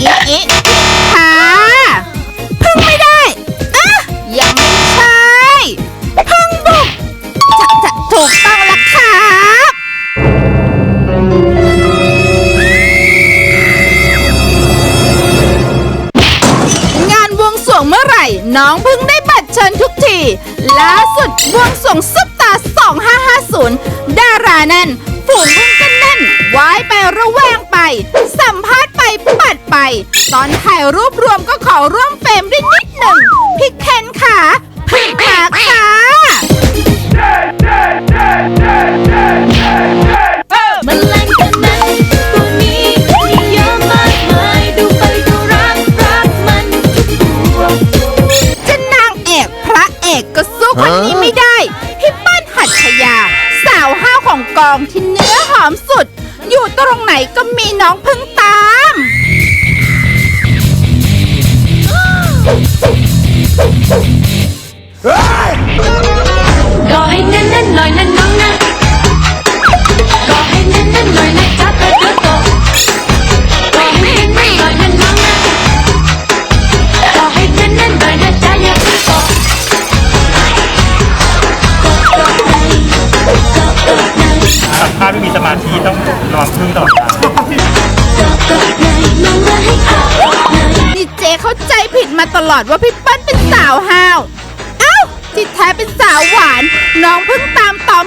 อิอิหาพึ่งไม่ได้อะยังไม่ใช่พึ่งบุกจะจะถูกต้องแล้วครับงานวงสวงเมื่อไหร่ น้องพึ่งได้บัตรเชิญทุกทีล่าสุดวงสวงซุปตา 2550 ดารานั่นฝูงพึ่งก็นแน่นว้ายไประแวงไป ตอนถ่ายรูปรวมก็ขอร่วมเฟรมด้วยนิดหนึ่งพี่เคนขาพึ่งขาขามันแรงกันนั้นตัวนี้มีเยอะมากมายดูไปก็รักรักมันทุกตัวจะนางเอกพระเอกก็สู้คนนี้ไม่ได้พี่เปิ้ลหัตถยา สาวห้าวของกองที่เนื้อหอมสุด อยู่ตรงไหนก็มีน้องพึ่งตา ก็ให้แน่นๆหน่อยนะน้องนะก็ให้แน่นๆหน่อยนะจ๊ะกระเดือกโตก็ให้แน่นๆหน่อยนะน้องนะก็ให้แน่นๆหน่อยนะจ๊ะอย่าเพิ่งตกก็ก็ไปก็ก็ไป ถ้าไม่มีสมาธิต้องนอนพึ่งตลอดเวลา มาตลอดว่าพี่เปิ้ลเป็นสาวห้าว เอ้าจิตแท้เป็นสาวหวาน น้องเพิ่งตามตอม